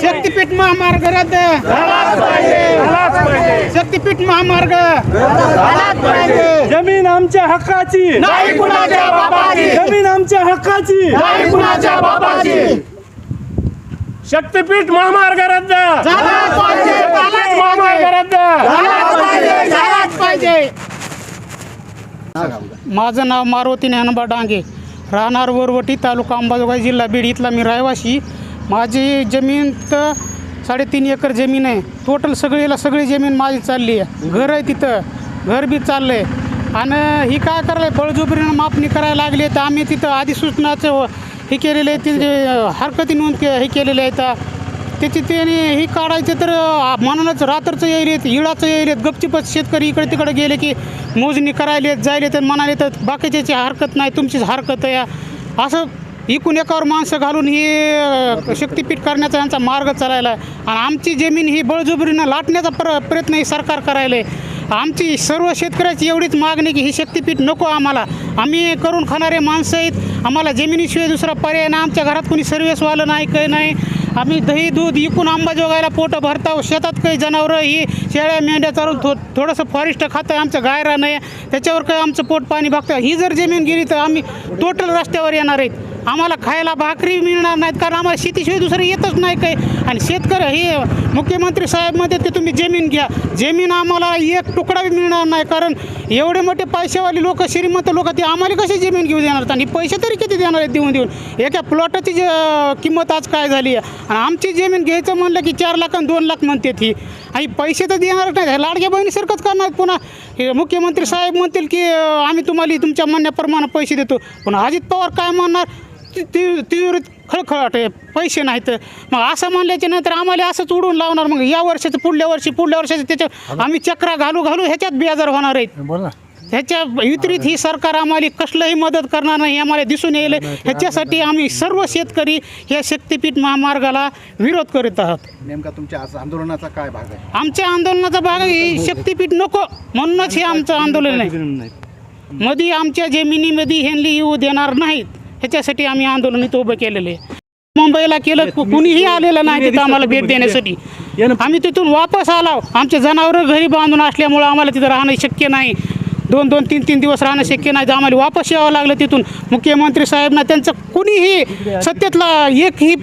शक्तीपीठ महामार्ग रद्द. शक्तीपीठ महामार्ग. जमीन आमच्या हक्काची. नाही कुणाच्या बापाची जमीन आमच्या हक्काची. नाही कुणाच्या बापाची शक्तीपीठ महामार्ग रद्द. महामार्ग रद्द. पाहिजे. माझं नाव मारुती ज्ञानोबा डांगे. राहणार वरवटी तालुका अंबाजोगाई जिल्हा बीड. इथला मी रहिवासी माझी जमीन तर साडेतीन एकर जमीन आहे. टोटल सगळीला सगळी जमीन माझी चालली आहे. घर आहे तिथं. घर बी चाललं आहे आणि ही काय करायला बळजुबरीनं मापणी करायला लागली तर आम्ही तिथं अधिसूचनाचं हे केलेलं आहे. तिथे हरकती नोंद के हे केलेलं आहे तर त्याची त्याने हे काढायचे तर म्हणूनच रात्रचं येईल इळाचं येईल गपचिपत शेतकरी इकडे तिकडे गेले की मोजणी करायले जायले तर म्हणाले तर बाकीच्याची हरकत नाही तुमचीच हरकत आहे असं इकून एकावर माणसं घालून ही शक्तीपीठ करण्याचा यांचा मार्ग चालायला आहे. आणि आमची जमीन ही बळजुबरीनं लाटण्याचा प्र प्रयत्न हे सरकार करायला आहे. आमची सर्व शेतकऱ्याची एवढीच मागणी की ही शक्तीपीठ नको आम्हाला आम्ही करून खाणारे माणसं आहेत आम्हाला जमिनीशिवाय दुसरा पर्याय नाही आमच्या घरात कोणी सर्विसवालं नाही काही नाही आम्ही दही दूध इकून आंबाजोगायला पोटं भरता शेतात काही जनावरं ही शेळ्या मेंढ्या चालून थो थोडंसं फॉरेस्ट खातं आमचं गायरा नाही त्याच्यावर काही आमचं पोट पाणी भागतं ही जर जमीन गेली तर आम्ही टोटल रस्त्यावर येणार आहेत. आम्हाला खायला भाकरी मिळणार नाहीत कारण आम्हाला शेतीशिवाय दुसरं येतच नाही काही. आणि शेतकरी हे मुख्यमंत्री साहेब ते की तुम्ही जमीन घ्या. जमीन आम्हाला एक तुकडा बी मिळणार नाही कारण एवढे मोठे पैसेवाले लोक श्रीमंत लोक ते आम्हाला कशी जमीन घेऊ देणार? आहेत? आणि पैसे तरी किती देणार आहेत देऊन देऊन एका प्लॉटाची जे किंमत आज काय झाली आहे? आणि आमची जमीन घ्यायचं म्हणलं की चार लाख आणि दोन लाख म्हणते ती आणि पैसे तर देणारच नाही. लाडक्या बहिणीसारखंच करणार पुन्हा. मुख्यमंत्री साहेब म्हणतील की आम्ही तुम्हाला तुमच्या म्हणण्याप्रमाणे पैसे देतो. पण अजित पवार काय म्हणणार? ती ती- तीव्र खळखळाट आहे पैसे नाहीत. मग असं म्हणल्याच्या नंतर आम्हाला असंच उडून लावणार. मग या वर्षाचं पुढल्या वर्षी पुढल्या वर्षाचं त्याच्या आम्ही चक्रा घालू घालू ह्याच्यात बेजार होणार आहेत. बोल ना. ह्याच्या वितरित ही सरकार आम्हाला कसलंही मदत करणार नाही हे आम्हाला दिसून येईल. ह्याच्यासाठी आम्ही सर्व शेतकरी या शक्तीपीठ महामार्गाला विरोध करीत आहात. नेमका तुमच्या आज आंदोलनाचा काय भाग आहे? आमच्या आंदोलनाचा भाग आहे ही शक्तीपीठ नको. म्हणूनच हे आमचं आंदोलन आहे. मध्ये आमच्या जमिनीमध्ये ह्यांनी येऊ देणार नाहीत. ह्याच्यासाठी आम्ही आंदोलन इथं उभं केलेलं. आहे मुंबईला केलं कुणीही आलेलं नाही तिथं आम्हाला भेट देण्यासाठी. आम्ही तिथून वापस आलो. आमचे जनावरं घरी बांधून असल्यामुळं आम्हाला तिथं राहणं शक्य नाही. दोन दोन तीन तीन दिवस राहणं शक्य नाही. तर आम्हाला वापस यावं लागलं तिथून. मुख्यमंत्री साहेबना त्यांचं कुणीही सत्तेतला एकही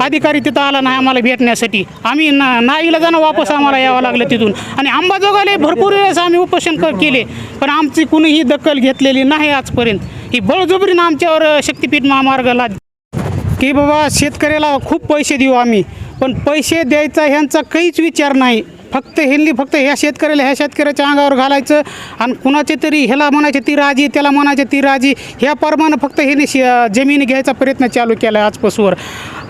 अधिकारी तिथं आला नाही आम्हाला भेटण्यासाठी. आम्ही ना नाईला जाणं वापस आम्हाला यावं लागलं तिथून. आणि अंबाजोगाले भरपूर वेळेस आम्ही उपोषण केले. पण आमची कुणीही दखल घेतलेली नाही आजपर्यंत. ही बळजबरीनं आमच्यावर शक्तिपीठ शक्तीपीठ महामार्गाला की बाबा शेतकऱ्याला खूप पैसे देऊ आम्ही पण पैसे द्यायचा ह्यांचा काहीच विचार नाही. फक्त ह्यांनी फक्त ह्या शेतकऱ्याला ह्या शेतकऱ्याच्या अंगावर घालायचं आणि कुणाचे तरी ह्याला म्हणायचे ती राजी त्याला म्हणायचे ती राजी ह्या परमानं फक्त ह्याने शे जमीन घ्यायचा प्रयत्न चालू केला आहे आजपासूनवर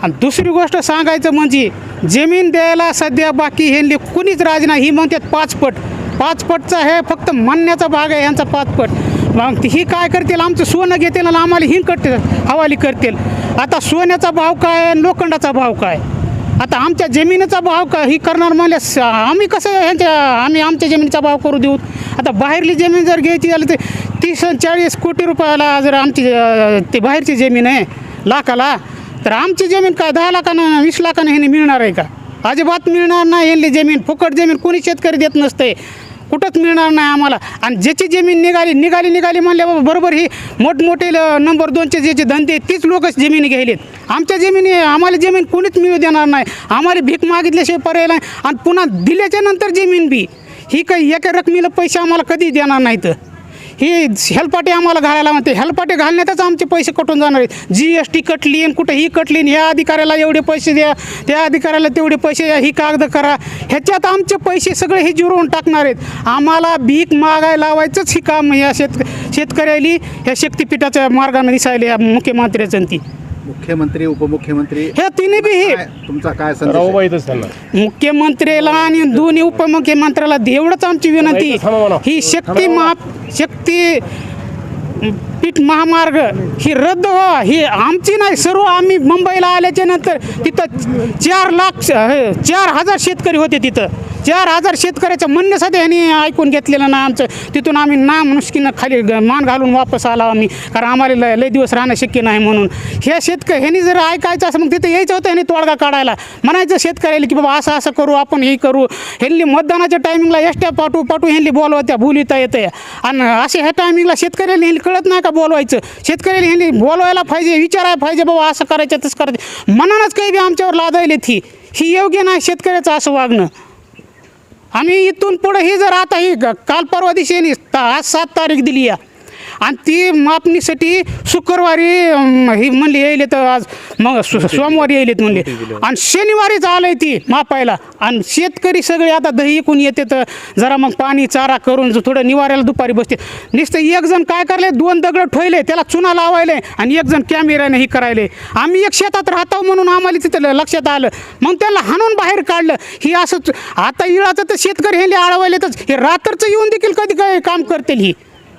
आणि दुसरी गोष्ट सांगायचं म्हणजे जमीन द्यायला सध्या बाकी ह्यांनी कुणीच राजी नाही. ही म्हणतात पाचपट. पाचपटचा हे फक्त म्हणण्याचा भाग आहे यांचा पाचपट. मग ही काय करतील? आमचं सोनं घेतील आणि आम्हाला हिंग करतील हवाली करतील. आता सोन्याचा भाव काय लोखंडाचा भाव काय? आता आमच्या जमिनीचा भाव का ही करणार म्हणले आम्ही कसं ह्यांच्या आम्ही आमच्या जमिनीचा भाव करू देऊ? आता बाहेरली जमीन जर घ्यायची झाली तर तीस चाळीस कोटी रुपयाला जर आमची ते ती बाहेरची जमीन आहे लाखाला तर आमची जमीन काय दहा लाखानं वीस लाखानं ह्यांनी मिळणार आहे का? अजिबात मिळणार नाही ह्यांनी जमीन. फुकट जमीन कोणी शेतकरी देत नसते कुठंच मिळणार नाही आम्हाला. आणि ज्याची जमीन निघाली निघाली निघाली म्हणल्याबरोबर बरोबर ही मोठमोठे ल- नंबर दोनचे ज्याचे धंदे तीच लोक जमिनी घ्यायलेत आमच्या जमिनी आम्हाला जमीन कोणीच मिळू देणार नाही. आम्हाला भीक मागितल्याशिवाय पर्याय नाही. आणि पुन्हा दिल्याच्या नंतर जमीन बी. ही काही एका रकमेला पैसे आम्हाला कधी देणार नाहीत. ही हेलपाटे आम्हाला घालायला म्हणते. हेलपाटे घालण्यातच आमचे पैसे कटून जाणार आहेत. जी एस टी कटली आणि कुठं ही कटली ह्या अधिकाऱ्याला एवढे पैसे द्या त्या अधिकाऱ्याला तेवढे पैसे द्या ही कागद करा. ह्याच्यात आमचे पैसे सगळे हे जिरवून टाकणार आहेत. आम्हाला भीक मागायला लावायचंच ही काम या शेत शेतकऱ्याली ह्या शक्तिपीठाच्या मार्गाने दिसायला या मुख्यमंत्र्याचं ती. मुख्यमंत्री उपमुख्यमंत्री ह्या तिन्ही बी हे काय तुमचा काय संदेश आहे? त्यांना मुख्यमंत्र्याला आणि दोन्ही उपमुख्यमंत्र्याला एवढंच आमची विनंती थांबा. ही शक्ती महा शक्ती पीठ महामार्ग ही रद्द व्हावा ही आमची नाही सर्व आम्ही मुंबईला आल्याच्यानंतर तिथं चार लाख हे, चार हजार शेतकरी होते तिथं. चार हजार शेतकऱ्याचं म्हणणं सध्या ह्यांनी ऐकून घेतलेलं नाही आमचं. तिथून आम्ही ना मुश्किनं खाली मान घालून वापस आला आम्ही. कारण आम्हाला लय दिवस राहणं शक्य नाही म्हणून. ह्या शेतकरी ह्यांनी जर ऐकायचं असं मग तिथं यायचं होतं ह्यांनी तोडगा काढायला. म्हणायचं शेतकऱ्याला की बाबा असं असं करू आपण हे करू. ह्यांनी मतदानाच्या टायमिंगला एसट्या पाठवू पाठवू ह्यांनी बोलवत्या बोलिता येते आणि असे ह्या टायमिंगला शेतकऱ्याला कळत नाही का बोलवायचं. शेतकऱ्याला ह्यांनी बोलवायला पाहिजे विचारायला पाहिजे बाबा असं करायचं तसं करायचं. मनानच काही बी आमच्यावर लादायले ती. ही योग्य नाही शेतकऱ्याचं असं वागणं. आम्ही इथून पुढे ही जर आता ही काल परवा दिशेने आज सात तारीख दिली या. आणि ती मापणीसाठी शुक्रवारी ही म्हणली येईल तर आज. मग सोमवारी येईल म्हणले. आणि शनिवारीच आलंय ती मापायला. आणि शेतकरी सगळे आता दही इकून येते तर जरा मग पाणी चारा करून जो थोडं निवाऱ्याला दुपारी बसते नुसतं एक जण काय करले? दोन दगड ठेवले त्याला चुना लावायले आणि एक जण कॅमेऱ्याने ही करायले. आम्ही एक शेतात राहतो म्हणून आम्हाला तिथं लक्षात आलं. मग त्याला हाणून बाहेर काढलं. ही असं आता इळाचं तर शेतकरी हे अडवलेतच हे रात्रचं येऊन देखील कधी काय काम करतील ही?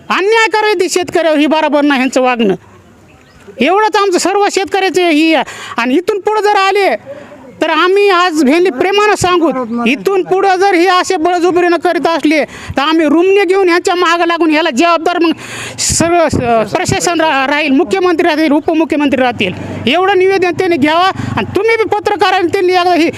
अन्याय करायचे शेतकऱ्यावर ही बरोबर नाही ह्यांचं वागणं एवढंच आमचं सर्व शेतकऱ्याचं ही आहे. आणि इथून पुढं जर आले तर आम्ही आज भेंडी प्रेमानं सांगू इथून पुढं जर ही असे बळजुबरीनं करीत असले तर आम्ही रुमने घेऊन ह्यांच्या मागं लागून ह्याला जबाबदार मग सगळं स- प्रशासन रा राहील मुख्यमंत्री राहतील उपमुख्यमंत्री राहतील. एवढं निवेदन त्यांनी घ्यावा आणि तुम्ही बी पत्रकारांनी त्यांनी एकदा ही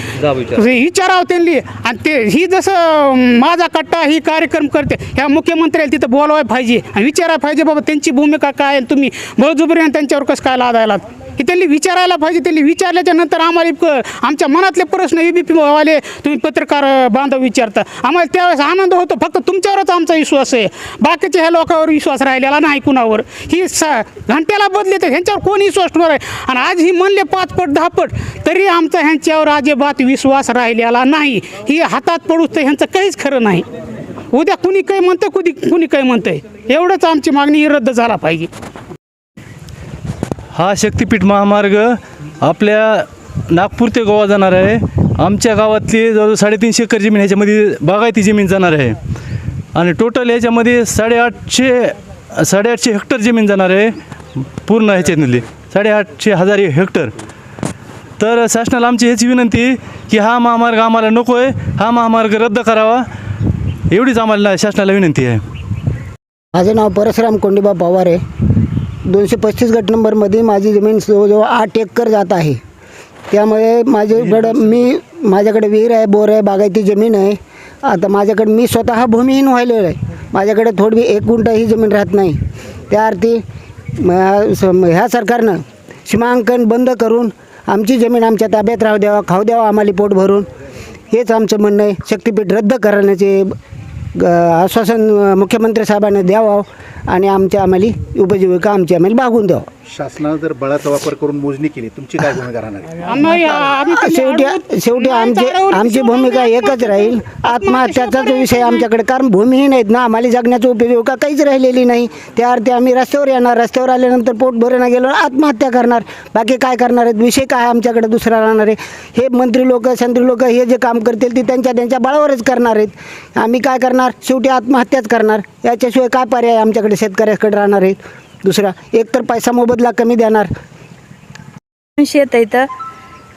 विचारावं त्यांनी. आणि ते ही जसं माझा कट्टा ही कार्यक्रम करते ह्या मुख्यमंत्र्याला तिथं बोलवायला पाहिजे. आणि विचारायला पाहिजे बाबा त्यांची भूमिका काय आहे तुम्ही बळजुबरीने त्यांच्यावर कसं काय लादायला की त्यांनी विचारायला पाहिजे त्यांनी विचारल्याच्या नंतर आम्हाला क- आमच्या मनातले प्रश्न ए बी पी वाले तुम्ही पत्रकार बांधव विचारता. आम्हाला त्यावेळेस आनंद होतो फक्त तुमच्यावरच आमचा विश्वास आहे. बाकीच्या ह्या लोकांवर विश्वास राहिलेला नाही कुणावर. ही स घंट्याला बदले तर ह्यांच्यावर कोण विश्वास ठेवणार आहे? आणि आज ही म्हणले पाच पट दहा पट तरी आमचा ह्यांच्यावर अजिबात विश्वास राहिलेला नाही. ही हातात पडूच तर ह्यांचं काहीच खरं नाही. उद्या कुणी काही म्हणतं कुणी कुणी काही म्हणतंय? एवढंच आमची मागणी ही रद्द झाला पाहिजे. हा शक्तिपीठ महामार्ग आपल्या नागपूर ते गोवा जाणार आहे. आमच्या गावातली जवळ साडेतीनशे एकर जमीन ह्याच्यामध्ये बागायती जमीन जाणार आहे. आणि टोटल याच्यामध्ये साडेआठशे साडेआठशे हेक्टर जमीन जाणार आहे पूर्ण ह्याच्यामधली साडेआठशे हजार हेक्टर. तर शासनाला आमची ह्याची विनंती की हा महामार्ग आम्हाला नको आहे हा महामार्ग रद्द करावा. एवढीच आम्हाला शासनाला विनंती आहे. माझं नाव परशुराम कोंडीबा पवार आहे. दोनशे पस्तीस गट नंबरमध्ये माझी जमीन जवळजवळ आठ एकर जात आहे. त्यामुळे माझ्याकडं मी माझ्याकडे विहीर आहे बोर आहे बागायती जमीन आहे. आता माझ्याकडे मी स्वतः भूमिहीन व्हायलेलं आहे. माझ्याकडे थोडी एक गुंठ ही जमीन राहत नाही. त्या अर्थी ह्या सरकारनं सीमांकन बंद करून आमची जमीन आमच्या ताब्यात राहू द्यावा खाऊ द्यावा आम्हाला पोट भरून. हेच आमचं म्हणणं आहे. शक्तीपीठ रद्द करण्याचे आश्वासन मुख्यमंत्री साहेबांनी द्यावं. आणि आमच्या आम्हाला उपजीविका आमची आम्हाला भागून द्यावं. शासनानं जर बळाचा वापर करून मोजणी केली तुमची काय भूमिका राहणार आहे? आम्ही आम्ही शेवटी शेवटी आमची आमची भूमिका एकच राहील. आत्महत्याचाच विषय आमच्याकडे कारण भूमिहीन आहेत ना आम्हाला जगण्याची उपजीविका काहीच राहिलेली नाही. त्या अर्थी आम्ही रस्त्यावर येणार रस्त्यावर आल्यानंतर पोट भरणं गेलो आत्महत्या करणार. बाकी काय करणार आहेत? विषय काय आमच्याकडे? दुसरा राहणार आहे. हे मंत्री लोक संत्री लोक हे जे काम करतील ते त्यांच्या त्यांच्या बळावरच करणार आहेत. आम्ही काय करणार? शेवटी आत्महत्याच करणार. याच्याशिवाय काय पर्याय आमच्याकडे? शेतकऱ्याकडे राहणार आहेत. दुसरा एकतर पैसा मोबदला कमी देणार. शेत आहे इथं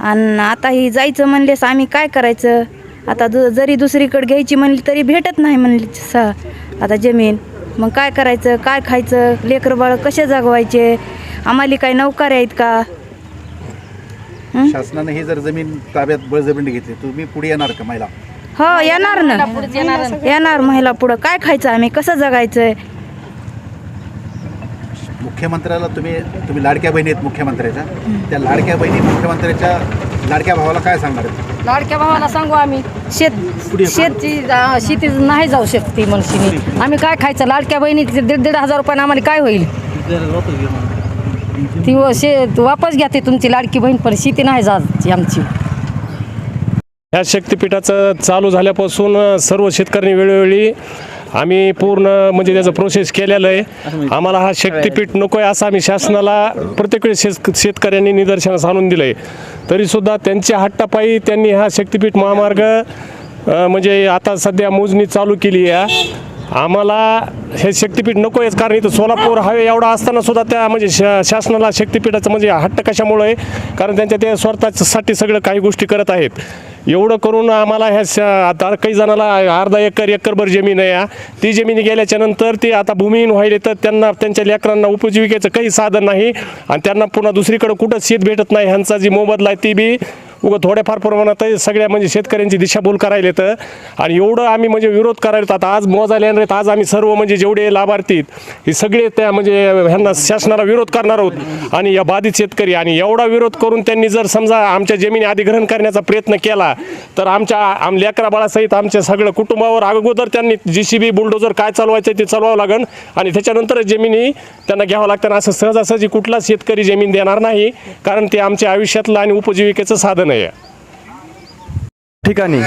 आणि आता ही जायचं म्हणलेस आम्ही काय करायचं? आता ज जरी दुसरीकडे घ्यायची म्हणली तरी भेटत नाही म्हणली स आता जमीन. मग काय करायचं? काय खायचं? लेकरं बाळ कसे जागवायचे? आम्हाला काही नौकऱ्या आहेत का? शासनानं ही जर जमीन ताब्यात बळजबरी घेतली तुम्ही पुढे येणार का महिला? हो येणार ना. येणार महिला पुढं. काय खायचं आम्ही? कसं जगायचं? मुख्यमंत्र्याला तुम्ही तुम्ही लाडक्या बहिणी आहेत मुख्यमंत्र्याच्या. त्या लाडक्या बहिणी मुख्यमंत्र्याच्या लाडक्या भावाला काय सांगणार आहेत? लाडक्या भावाला सांगू आम्ही शेत शेती अं, शेती नाही जाऊ शकते मनुष्यनी आम्ही काय खायचं? लाडक्या बहिणी दीड दीड हजार रुपयानं आम्हाला काय होईल? ती व शेत वापस घ्या ते तुमची लाडकी बहीण पण शेती नाही जात आमची. ह्या शक्तिपीठाचं चालू झाल्यापासून सर्व शेतकऱ्यांनी वेळोवेळी आम्ही पूर्ण म्हणजे त्याचं प्रोसेस केलेलं आहे. आम्हाला हा शक्तिपीठ नको आहे असं आम्ही शासनाला प्रत्येक वेळेस शेत शेतकऱ्यांनी निदर्शनास आणून दिलं आहे तरीसुद्धा त्यांच्या हट्टापायी त्यांनी हा शक्तिपीठ महामार्ग म्हणजे आता सध्या मोजणी चालू केली आहे. आम्हाला हे शक्तीपीठ नको आहेच कारण इथं सोलापूर हवे एवढा असताना सुद्धा त्या म्हणजे शा शासनाला शक्तीपीठाचं म्हणजे हट्ट कशामुळे आहे? कारण त्यांच्या ते स्वतःसाठी सगळं काही गोष्टी करत आहेत. एवढं करून आम्हाला ह्या श आता काही जणाला अर्धा एकर एकरभर जमीन आहे या ती जमीन गेल्याच्यानंतर ती आता भूमिहीन व्हायले तर त्यांना त्यांच्या लेकरांना उपजीविकेचं काही साधन नाही आणि त्यांना पुन्हा दुसरीकडं कुठं शेत भेटत नाही. ह्यांचा जी मोबदला आहे ती बी उगं थोड्याफार प्रमाणात सगळ्या म्हणजे शेतकऱ्यांची दिशाभूल करायला येतं आणि एवढं आम्ही म्हणजे विरोध करायला आता आज मोजायला येणार आहेत. आज आम्ही सर्व म्हणजे जेवढे लाभार्थी हे सगळे त्या म्हणजे ह्यांना शासनाला विरोध करणार आहोत. आणि या बाधित शेतकरी आणि एवढा विरोध करून त्यांनी जर समजा आमच्या जमिनी अधिग्रहण करण्याचा प्रयत्न केला तर आमच्या आम लेकरा बाळासहित आमच्या सगळं कुटुंबावर अगोदर त्यांनी जी सी बी बुलडोजर काय चालवायचं ते चालवावं लागेल आणि त्याच्यानंतरच जमिनी त्यांना घ्यावं लागतं. असं सहजासहजी कुठलाच शेतकरी जमीन देणार नाही कारण ते आमच्या आयुष्यातलं आणि उपजीविकेचं साधन आहे. ठिकाणी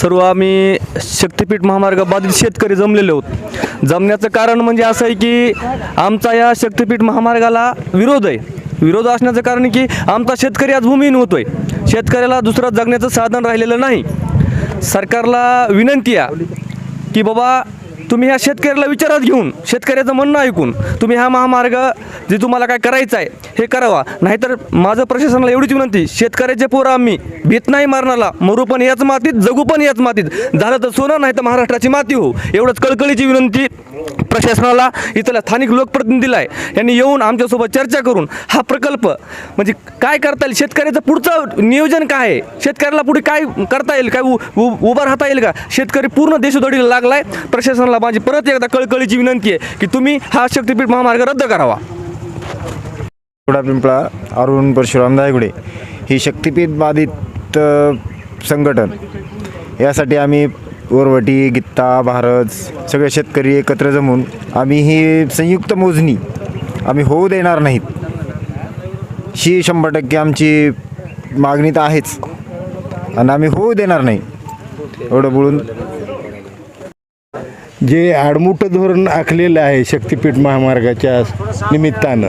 सर्व आम्ही शक्तीपीठ महामार्ग बाधित शेतकरी जमलेले आहोत जमण्याचं कारण म्हणजे असं आहे की आमचा या शक्तीपीठ महामार्गाला विरोध आहे. विरोध असण्याचं कारण की आमचा शेतकरी आज भूमिहीन होतोय. शेतकऱ्याला दुसरं जगण्याचं साधन राहिलेलं नाही. सरकारला विनंती आहे की बाबा तुम्ही ह्या शेतकऱ्याला विचारात घेऊन शेतकऱ्याचं म्हणणं ऐकून तुम्ही हा महामार्ग जे तुम्हाला काय करायचं आहे हे करावा. नाहीतर माझं प्रशासनाला एवढीच विनंती शेतकऱ्याचे पोरं आम्ही भीत नाही मारणाला. मरू पण याच मातीत जगू पण याच मातीत. झालं तर सोनं नाही तर महाराष्ट्राची माती हो. एवढंच कळकळीची विनंती. प्रशासनाला इथल्या स्थानिक लोकप्रतिनिधीला आहे. यांनी येऊन आमच्यासोबत चर्चा करून हा प्रकल्प म्हणजे काय करता येईल शेतकऱ्याचं पुढचं नियोजन काय आहे? शेतकऱ्याला पुढे काय करता येईल काय उ- उ- उभं राहता येईल का? शेतकरी पूर्ण देशोधडीला आहे प्रशासनाला माझी परत एकदा कळकळीची विनंती आहे की तुम्ही हा शक्तीपीठ महामार्ग रद्द करावा. कुडा पिंपळा अरुण परशुराम दायगुडे ही शक्तिपीठ बाधित संघटन. यासाठी आम्ही ओरवटी गित्ता भारत सगळे शेतकरी एकत्र जमून आम्ही ही संयुक्त मोजणी आम्ही होऊ देणार नाहीत. ही शंभर टक्के आमची मागणी तर आहेच. आणि आम्ही होऊ देणार नाही. एवढं बोलून. जे आडमुठं धोरण आखलेलं आहे शक्तीपीठ महामार्गाच्या निमित्तानं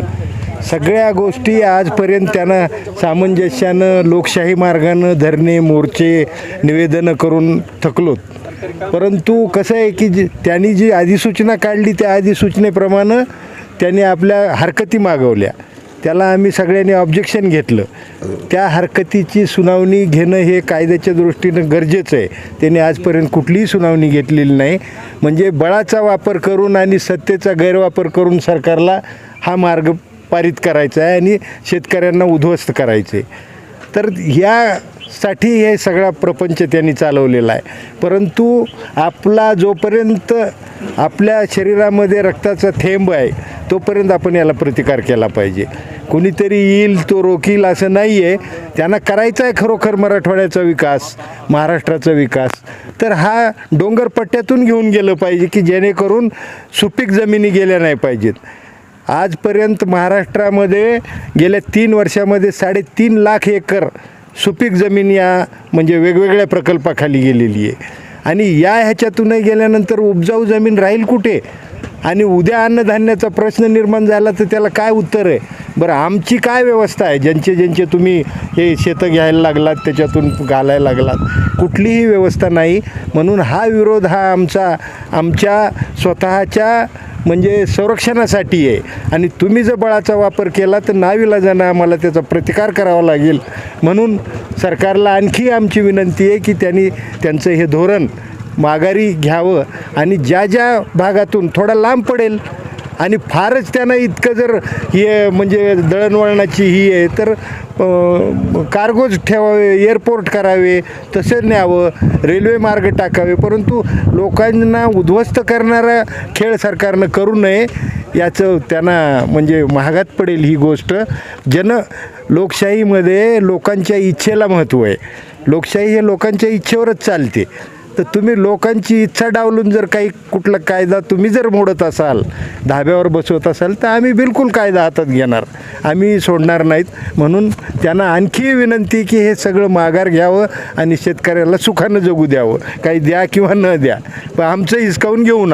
सगळ्या गोष्टी आजपर्यंत त्यानं सामंजस्यानं लोकशाही मार्गानं धरणे मोर्चे निवेदनं करून थकलोत. परंतु कसं आहे की जी त्यांनी जी अधिसूचना काढली त्या अधिसूचनेप्रमाणे त्यांनी आपल्या हरकती मागवल्या. त्याला आम्ही सगळ्यांनी ऑब्जेक्शन घेतलं. त्या हरकतीची सुनावणी घेणं हे कायद्याच्या दृष्टीनं गरजेचं आहे. त्यांनी आजपर्यंत कुठलीही सुनावणी घेतलेली नाही. म्हणजे बळाचा वापर करून आणि सत्तेचा गैरवापर करून सरकारला हा मार्ग पारित करायचा आहे आणि शेतकऱ्यांना उद्ध्वस्त करायचं. आहे तर साठी हे सगळा प्रपंच त्यांनी चालवलेला आहे. परंतु आपला जोपर्यंत आपल्या शरीरामध्ये रक्ताचा थेंब आहे तोपर्यंत आपण याला प्रतिकार केला पाहिजे. कुणीतरी येईल तो रोखील असं नाही आहे त्यांना करायचा आहे खरोखर मराठवाड्याचा विकास महाराष्ट्राचा विकास. तर हा डोंगरपट्ट्यातून घेऊन गेलं पाहिजे की जेणेकरून सुपीक जमिनी गेल्या नाही पाहिजेत. आजपर्यंत महाराष्ट्रामध्ये गेल्या तीन वर्षामध्ये साडेतीन लाख एकर सुपीक जमीन या म्हणजे वेगवेगळ्या प्रकल्पाखाली गेलेली आहे. आणि या ह्याच्यातूनही गेल्यानंतर उपजाऊ जमीन राहील कुठे? आणि उद्या अन्नधान्याचा प्रश्न निर्माण झाला तर त्याला काय उत्तर आहे? बरं आमची काय व्यवस्था आहे? ज्यांचे ज्यांचे तुम्ही हे शेतं घ्यायला लागलात त्याच्यातून घालायला लागलात कुठलीही व्यवस्था नाही. म्हणून हा विरोध हा आमचा आमच्या स्वतःच्या म्हणजे संरक्षणासाठी आहे. आणि तुम्ही जर बळाचा वापर केला तर नाविलाजानं आम्हाला त्याचा प्रतिकार करावा लागेल. म्हणून सरकारला आणखी आमची विनंती आहे की त्यांनी त्यांचं हे धोरण माघारी घ्यावं. आणि ज्या ज्या भागातून थोडा लांब पडेल आणि फारच त्यांना इतकं जर हे म्हणजे दळणवळणाची ही आहे तर कार्गोज ठेवावे एअरपोर्ट करावे तसं न्यावं रेल्वे मार्ग टाकावे. परंतु लोकांना उद्ध्वस्त करणारा खेळ सरकारनं करू नये याचं त्यांना म्हणजे महागात पडेल ही गोष्ट. जन लोकशाहीमध्ये लोकांच्या इच्छेला महत्त्व आहे. लोकशाही हे लोकांच्या इच्छेवरच चालते. तर तुम्ही लोकांची इच्छा डावलून जर काही कुठला कायदा तुम्ही जर मोडत असाल धाब्यावर बसवत असाल तर आम्ही बिलकुल कायदा हातात घेणार. आम्ही सोडणार नाहीत. म्हणून त्यांना आणखी विनंती की हे सगळं माघार घ्यावं आणि शेतकऱ्याला सुखानं जगू द्यावं. काही द्या किंवा न द्या. पण आमचं हिसकावून घेऊ नका.